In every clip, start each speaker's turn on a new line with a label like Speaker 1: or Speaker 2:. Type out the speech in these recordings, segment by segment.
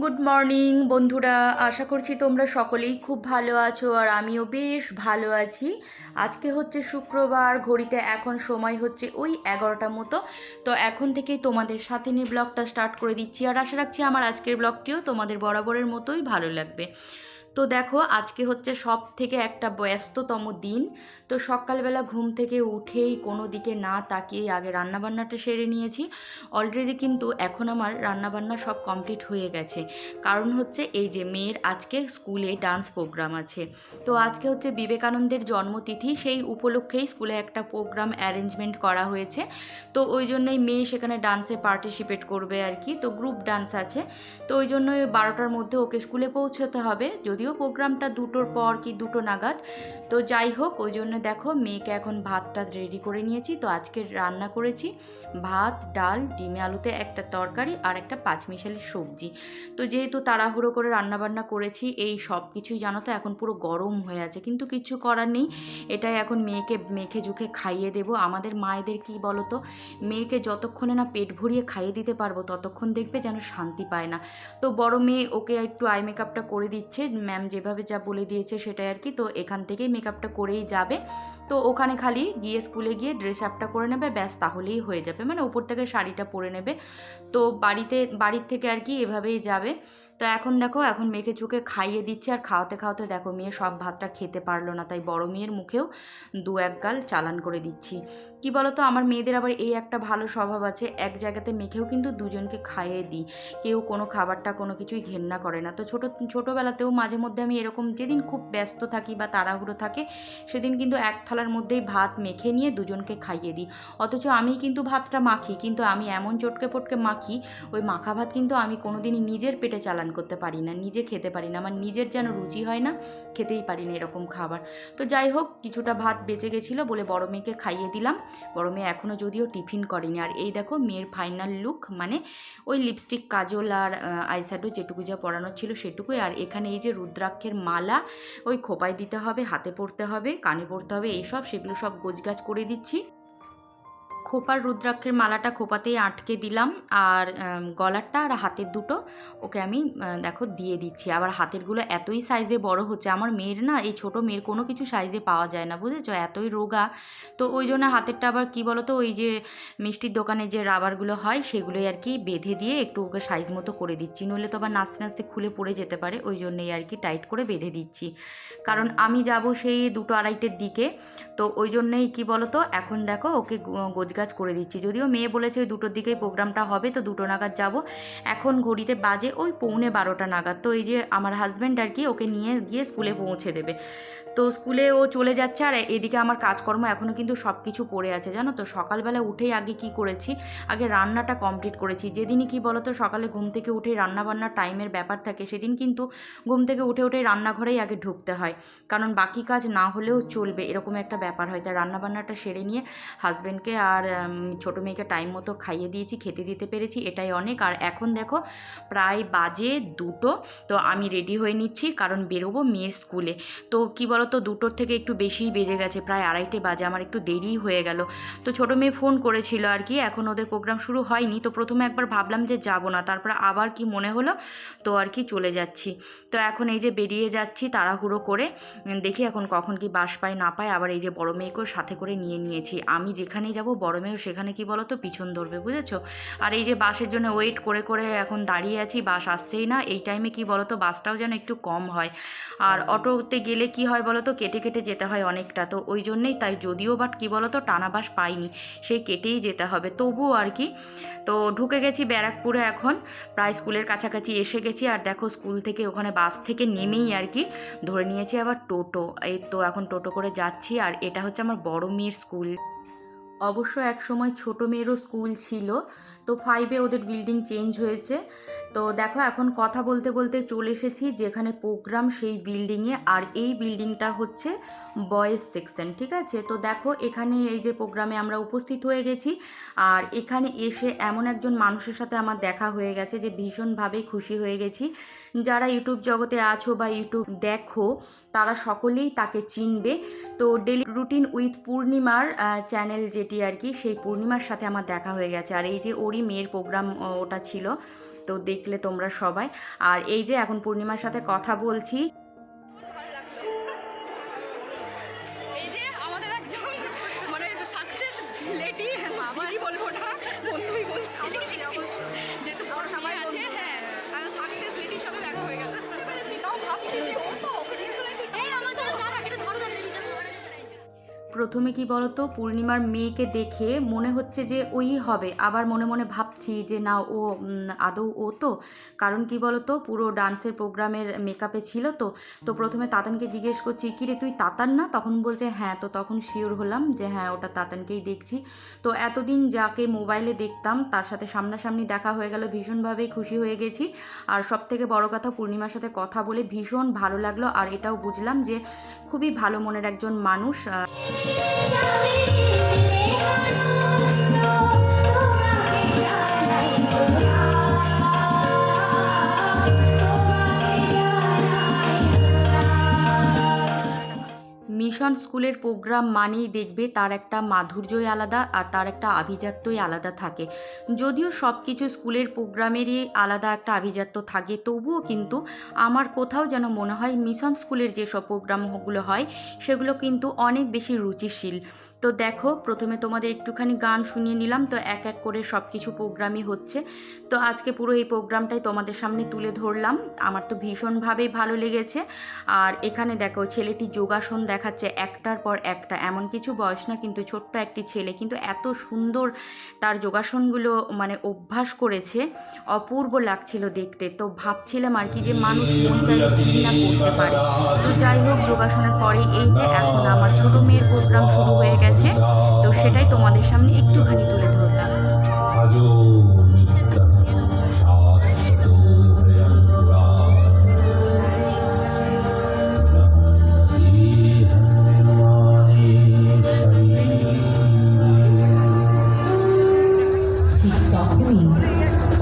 Speaker 1: Good morning বন্ধুরা। আশা করছি তোমরা সকলেই খুব ভালো আছো আর আমিও বেশ ভালো আছি। আজকে হচ্ছে শুক্রবার, ঘড়িতে এখন সময় হচ্ছে ওই এগারোটা মতো। তো এখন থেকেই তোমাদের সাথে নিয়ে ব্লগটা স্টার্ট করে দিচ্ছি। আর আশা রাখছি আমার আজকের ব্লগটিও তোমাদের বরাবরের মতোই ভালো লাগবে। তো দেখো, আজকে হচ্ছে সব থেকে একটা ব্যস্ততম দিন। তো সকালবেলা ঘুম থেকে উঠেই কোনো দিকে না তাকিয়ে আগে রান্নাবান্নাটা সেরে নিয়েছি। অলরেডি কিন্তু এখন আমার রান্নাবান্না সব কমপ্লিট হয়ে গেছে। কারণ হচ্ছে এই যে মেয়ের আজকে স্কুলে ডান্স প্রোগ্রাম আছে। তো আজকে হচ্ছে বিবেকানন্দের জন্মতিথি, সেই উপলক্ষেই স্কুলে একটা প্রোগ্রাম অ্যারেঞ্জমেন্ট করা হয়েছে। তো ওই জন্যই মেয়ে সেখানে ডান্সে পার্টিসিপেট করবে আর কি। তো গ্রুপ ডান্স আছে। তো ওই জন্যই বারোটার মধ্যে ওকে স্কুলে পৌঁছতে হবে। যদিও প্রোগ্রামটা দুটোর পর কি দুটো নাগাদ, তো যাই হোক, ওই জন্য দেখো মেয়েকে এখন ভাতটা রেডি করে নিয়েছি। তো আজকে রান্না করেছি ভাত, ডাল, ডিমে আলুতে একটা তরকারি আর একটা পাঁচমিশালি সবজি। তো যেহেতু তাড়াহুড়ো করে রান্নাবান্না করেছি, এই সব কিছুই জানো তো এখন পুরো গরম হয়ে আছে, কিন্তু কিছু করার নেই। এটাই এখন মেয়েকে মেখে ঝুঁকে খাইয়ে দেব। আমাদের মায়েদের কি বলো তো মেয়েকে যতক্ষণে না পেট ভরিয়ে খাইয়ে দিতে পারব, ততক্ষণ দেখবে যেন শান্তি পায় না। তো বড় মেয়ে ওকে একটু আই মেকআপটা করে দিচ্ছে ম্যাম যেভাবে যা বলে দিয়েছে সেটাই আর কি। তো এখান থেকেই মেকআপটা করেই যাবে। তো ওখানে খালি গিয়ে স্কুলে গিয়ে ড্রেস আপটা করে নেবে, ব্যাস তাহলেই হয়ে যাবে। মানে উপর থেকে শাড়িটা পরে নেবে। তো বাড়িতে, বাড়ির থেকে আর কি এভাবেই যাবে। তো এখন দেখো, এখন মেয়েকে চুকে খাইয়ে দিচ্ছে আর খাওয়াতে খাওয়াতে দেখো মেয়ে সব ভাতটা খেতে পারল না। তাই বড় মেয়ের মুখেও দু এক গাল চালান করে দিচ্ছি। কি বলতো, আমার মেয়েদের আবার এই একটা ভালো স্বভাব আছে। এক জায়গাতে মেখেও কিন্তু দুজনকে খাইয়ে দিই। কেউ কোনো খাবারটা কোনো কিছুই ঘেন্না করে না। তো ছোটো, ছোটোবেলাতেও মাঝে মধ্যে আমি এরকম যেদিন খুব ব্যস্ত থাকি বা তাড়াহুড়ো থাকে, সেদিন কিন্তু এক থালার মধ্যেই ভাত মেখে নিয়ে দুজনকে খাইয়ে দিই। অথচ আমি কিন্তু ভাতটা মাখি, কিন্তু আমি এমন চটকে পটকে মাখি, ওই মাখা ভাত কিন্তু আমি কোনোদিনই নিজের পেটে চালান করতে পারি না, নিজে খেতে পারি না, আমার নিজের যেন রুচি হয় না, খেতেই পারি না এরকম খাবার। তো যাই হোক, কিছুটা ভাত বেঁচে গেছিল বলে বড় মেয়েকে খাইয়ে দিলাম। বড় মেয়ে এখনও যদিও টিফিন করেনি। আর এই দেখো মেয়ের ফাইনাল লুক মানে ওই লিপস্টিক কাজল আর আইশ্যাডো যেটুকু যা পরানো ছিল সেটুকুই। আর এখানে এই যে রুদ্রাক্ষের মালা, ওই খোপায় দিতে হবে, হাতে পরতে হবে, কানে পরতে হবে এইসব সেগুলো সব গোছগাছ করে দিচ্ছি। খোপার রুদ্রাক্ষের মালাটা খোপাতেই আটকে দিলাম আর গলারটা আর হাতের দুটো ওকে আমি দেখো দিয়ে দিচ্ছি। আবার হাতেরগুলো এতই সাইজে বড় হচ্ছে, আমার মেয়ের না, এই ছোট মেয়ের কোনো কিছু সাইজে পাওয়া যায় না, বুঝেছ? এতই রোগা। তো ওই জন্য হাতেরটা আবার কী বলো তো ওই যে মিষ্টির দোকানে যে রাবারগুলো হয়, সেগুলোই আর কি বেঁধে দিয়ে একটু ওকে সাইজ মতো করে দিচ্ছি। নইলে তো আবার নাচতে নাচতে খুলে পড়ে যেতে পারে, ওই জন্যই আর কি টাইট করে বেঁধে দিচ্ছি। কারণ আমি যাব সেই দুটো আড়াইটের দিকে, তো ওই জন্যই কি বলতো, এখন দেখো ওকে গোছগাছ করে দিচ্ছি। যদিও মেয়ে বলেছে ওই দুটোর দিকেই প্রোগ্রামটা হবে, তো দুটো নাগাদ যাব। এখন ঘড়িতে বাজে ওই পৌনে বারোটা নাগাদ। তো এই যে আমার হাজব্যান্ড আর কি ওকে নিয়ে গিয়ে স্কুলে পৌঁছে দেবে। তো স্কুলে ও চলে যাচ্ছে আর এদিকে আমার কাজকর্ম এখনও কিন্তু সব কিছু পড়ে আছে, জানো তো? সকালবেলা উঠেই আগে কি করেছি? আগে রান্নাটা কমপ্লিট করেছি। যেদিনই কি বলতো সকালে ঘুম থেকে উঠেই রান্না বান্নার টাইমের ব্যাপার থাকে, সেদিন কিন্তু ঘুম থেকে উঠে উঠে রান্নাঘরেই আগে ঢুকতে হয়। কারণ বাকি কাজ না হলেও চলবে, এরকম একটা ব্যাপার হয়। তাই রান্নাবান্নাটা সেরে নিয়ে হাজব্যান্ডকে আর ছোটো মেয়েকে টাইম মতো খাইয়ে দিয়েছি, খেতে দিতে পেরেছি, এটাই অনেক। আর এখন দেখো, প্রায় বাজে দুটো, তো আমি রেডি হয়ে নিচ্ছি, কারণ বেরোবো মেয়ের স্কুলে। তো কি বলতো দুটোর থেকে একটু বেশিই বেজে গেছে প্রায় আড়াইটে বাজে আমার একটু দেরি হয়ে গেল। তো ছোটো মেয়ে ফোন করেছিল আর কি এখন ওদের প্রোগ্রাম শুরু হয়নি তো প্রথমে একবার ভাবলাম যে যাব না তারপর আবার কি মনে হলো তো আর কি চলে যাচ্ছি। তো এখন এই যে বেরিয়ে যাচ্ছি তাড়াহুড়ো করে দেখি এখন কখন কি বাস পায় না পায় আবার এই যে বড় মেয়েকেও সাথে করে নিয়ে নিয়েছি। আমি যেখানেই যাব বড় মেয়েও সেখানে কি বলো তো পিছন ধরবে বুঝেছ? আর এই যে বাসের জন্য ওয়েট করে করে এখন দাঁড়িয়ে আছি বাস আসছেই না এই টাইমে কি বলো তো বাসটাও যেন একটু কম হয়। আর অটোতে গেলে কি হয় বলো তো কেটে কেটে যেতে হয় অনেকটা, তো ওই জন্যেই তাই যদিও বাট কী বলতো তো টানা বাস পাইনি, সেই কেটেই যেতে হবে। তবুও আর কি, তো ঢুকে গেছি ব্যারাকপুরে এখন, প্রায় স্কুলের কাছাকাছি এসে গেছি আর দেখো স্কুল থেকে ওখানে বাস থেকে নেমেই আর কি ধরে নিয়েছি আবার টোটো। এই তো এখন টোটো করে যাচ্ছি আর এটা হচ্ছে আমার বড় মেয়ের স্কুল। অবশ্য এক সময় ছোট মেয়েরও স্কুল ছিল। তো ফাইভে ওদের বিল্ডিং চেঞ্জ হয়েছে। তো দেখো, এখন কথা বলতে বলতে চলে এসেছি যেখানে প্রোগ্রাম সেই বিল্ডিংয়ে আর এই বিল্ডিংটা হচ্ছে বয়েজ সেকশন ঠিক আছে? তো দেখো, এখানে এই যে প্রোগ্রামে আমরা উপস্থিত হয়ে গেছি। আর এখানে এসে এমন একজন মানুষের সাথে আমার দেখা হয়ে গেছে যে ভীষণভাবে খুশি হয়ে গেছি। যারা ইউটিউব জগতে আছো বা ইউটিউব দেখো, তারা সকলেই তাকে চিনবে। তো ডেলি রুটিন উইথ পূর্ণিমার চ্যানেল যেটি ছেলেটি আর কি, সেই পূর্ণিমার সাথে আমার দেখা হয়ে গেছে। আর এই যে ওরই মেয়ের প্রোগ্রাম ওটা ছিল, তো দেখলে তোমরা সবাই। আর এই যে এখন পূর্ণিমার সাথে কথা বলছি প্রথমে কি বলতো, পূর্ণিমার মেয়েকে দেখে মনে হচ্ছে যে ওই হবে। আবার মনে মনে ভাবছি যে না, ও আদৌ ও তো। কারণ কি বলতো, পুরো ডান্সের প্রোগ্রামের মেকআপে ছিল তো। তো প্রথমে তাতানকে জিজ্ঞেস করছি কিরে তুই তাতান না? তখন বলছে হ্যাঁ তো তখন শিওর হলাম যে হ্যাঁ ওটা তাতানকেই দেখছি। তো এতদিন যাকে মোবাইলে দেখতাম, তার সাথে সামনাসামনি দেখা হয়ে গেল, ভীষণভাবেই খুশি হয়ে গেছি। আর সব থেকে বড় কথা, পূর্ণিমার সাথে কথা বলে ভীষণ ভালো লাগল। আর এটাও বুঝলাম যে খুবই ভালো মনের একজন মানুষ আহ, মিশন স্কুলের প্রোগ্রাম মানেই দেখবে তার একটা মাধুর্যই আলাদা আর তার একটা আভিজাত্যই আলাদা থাকে। যদিও সব কিছু স্কুলের প্রোগ্রামেরই আলাদা একটা আভিজাত্য থাকে, তবুও কিন্তু আমার কোথাও যেন মনে হয় মিশন স্কুলের যেসব প্রোগ্রামগুলো হয়, সেগুলো কিন্তু অনেক বেশি রুচিশীল। তো দেখো, প্রথমে তোমাদের একটুখানি গান শুনিয়ে নিলাম। তো এক এক করে সব কিছু প্রোগ্রামই হচ্ছে। তো আজকে পুরো এই প্রোগ্রামটাই তোমাদের সামনে তুলে ধরলাম। আমার তো ভীষণভাবেই ভালো লেগেছে। আর এখানে দেখো, ছেলেটি যোগাসন দেখাচ্ছে একটার পর একটা। এমন কিছু বয়স না, কিন্তু ছোট্ট একটি ছেলে। কিন্তু এত সুন্দর তার যোগাসনগুলো মানে অভ্যাস করেছে। অপূর্ব লাগছিল দেখতে। তো ভাবছিলাম আর কি যে মানুষ মন চাইলে করতে পারে। তো যাই হোক, যোগাসনের পরে এই যে এখন আমার ছোট মেয়ের প্রোগ্রাম শুরু হয়ে গেছে। হয়েছে, তো সেটাই তোমাদের সামনে একটুখানি তুলে ধরলাম।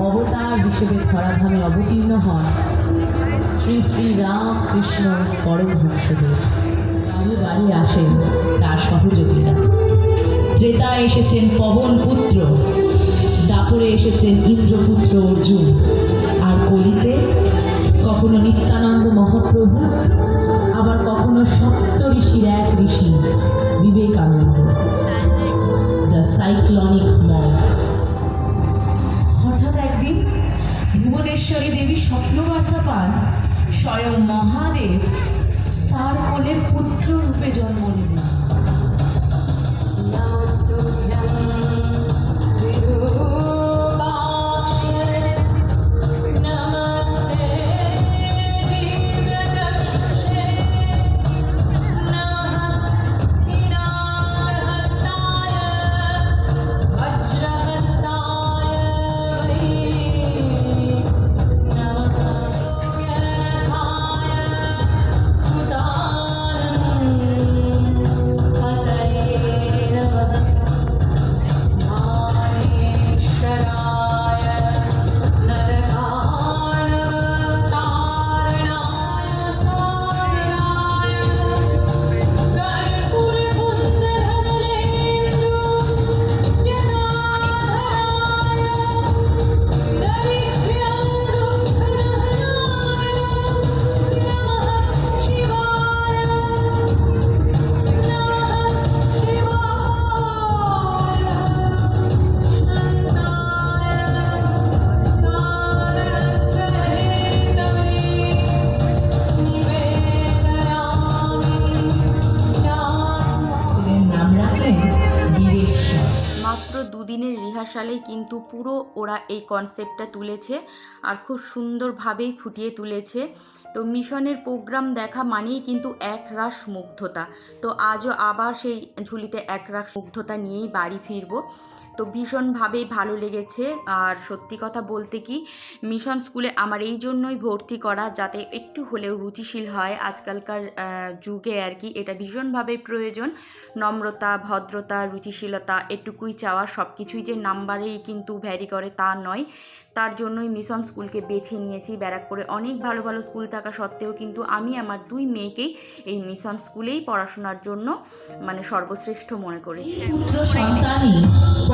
Speaker 2: অবতার হিসেবে ধরাধামে অবতীর্ণ হন শ্রী শ্রী রাম রামকৃষ্ণ পরমহংসদেব। বাড়ি বাড়ি আসেন তার সহযোগীরা। ত্রেতায় এসেছেন পবন পুত্র, দাপরে এসেছেন ইন্দ্রপুত্র অর্জুন। আর কলিতে কখনো নিত্যানন্দ
Speaker 1: দুদিনের রিহার্সালেই কিন্তু পুরো ওরা এই কনসেপ্টটা তুলেছে আর খুব সুন্দরভাবেই ফুটিয়ে তুলেছে। তো মিশনের প্রোগ্রাম দেখা মানেই কিন্তু এক রাস মুগ্ধতা। তো আজও আবার সেই ঝুলিতে এক রাস মুগ্ধতা নিয়েই বাড়ি ফিরবো। তো ভীষণভাবেই ভালো লেগেছে। আর সত্যি কথা বলতে কি, মিশন স্কুলে আমার এই জন্যই ভর্তি করা যাতে একটু হলেও রুচিশীল হয় আজকালকার যুগে আর কি। এটা ভীষণভাবে প্রয়োজন। নম্রতা, ভদ্রতা, রুচিশীলতা এটুকুই চাওয়া সব কিছুই যে নাম্বারেই কিন্তু ভ্যারি করে তা নয়। তার জন্যই মিশন স্কুলকে বেছে নিয়েছি। ব্যারাকপুরে অনেক ভালো ভালো স্কুল থাকা সত্ত্বেও কিন্তু আমি আমার দুই মেয়েকেই এই মিশন স্কুলেই পড়াশোনার জন্য মানে সর্বশ্রেষ্ঠ মনে করেছি।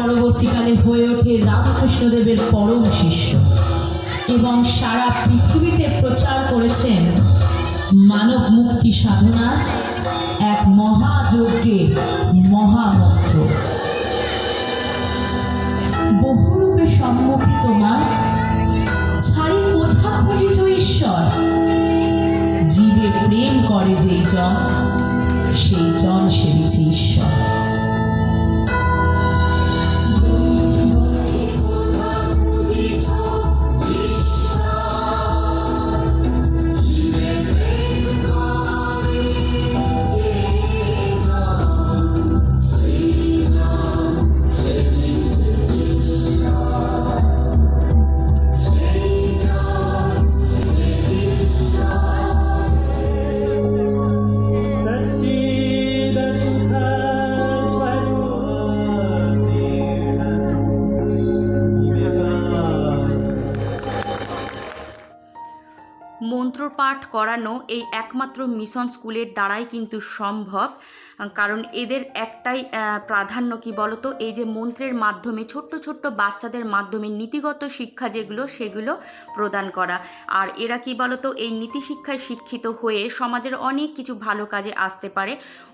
Speaker 2: পরবর্তীকালে হয়ে ওঠে রামকৃষ্ণদেবের পরম শিষ্য। এবং সারা পৃথিবীতে প্রচার করেছেন মানব মুক্তি সাধনার এক মহাযজ্ঞের মহামন্ত্র।
Speaker 1: মন্ত্র পাঠ করানো এই একমাত্র মিশন স্কুলের দ্বারাই কিন্তু সম্ভব। কারণ এদের একটাই প্রাধান্য কি বলতো? এই যে মন্ত্রের মাধ্যমে, ছোট্ট ছোট্ট বাচ্চাদের মাধ্যমে নীতিগত শিক্ষা যেগুলো, সেগুলো প্রদান করা। আর এরা কি বলতো? এই নীতি শিক্ষায় শিক্ষিত হয়ে সমাজের অনেক কিছু ভালো কাজে আসতে পারে।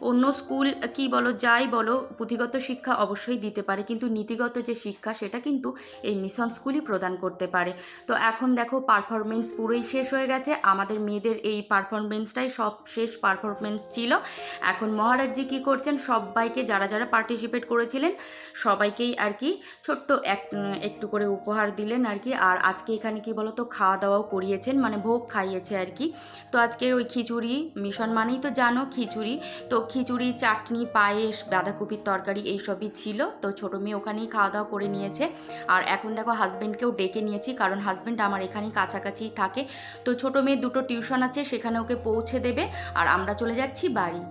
Speaker 1: অন্য স্কুল কি বলো, যাই বলো, পুঁথিগত শিক্ষা অবশ্যই দিতে পারে, কিন্তু নীতিগত যে শিক্ষা, সেটা কিন্তু এই মিশন স্কুলই প্রদান করতে পারে। তো এখন দেখো পারফরমেন্স পুরোই শেষ হয়ে গেছে। আমাদের মেয়েদের এই পারফরমেন্সটাই সব শেষ পারফরমেন্স ছিল। এখন মহারাজজি কী করছেন? সবাইকে যারা যারা পার্টিসিপেট করেছিলেন, সবাইকেই আর কি ছোট্ট এক, একটু করে উপহার দিলেন আর কি। আর আজকে এখানে কি বলো তো খাওয়া দাওয়াও করিয়েছেন মানে ভোগ খাইয়েছে আর কি। তো আজকে ওই খিচুড়ি, মিশন মানেই তো জানো খিচুড়ি। তো খিচুড়ি, চাটনি, পায়েস, বাঁধাকপির তরকারি এইসবই ছিল। তো ছোটো মেয়ে ওখানেই খাওয়া দাওয়া করে নিয়েছে। আর এখন দেখো হাজব্যান্ডকেও ডেকে নিয়েছি, কারণ হাজব্যান্ড আমার এখানেই কাছাকাছি থাকে। তো ছোটো মেয়ে দুটো টিউশন আছে সেখানে ওকে পৌঁছে দেবে। আর আমরা চলে যাচ্ছি বাড়ি।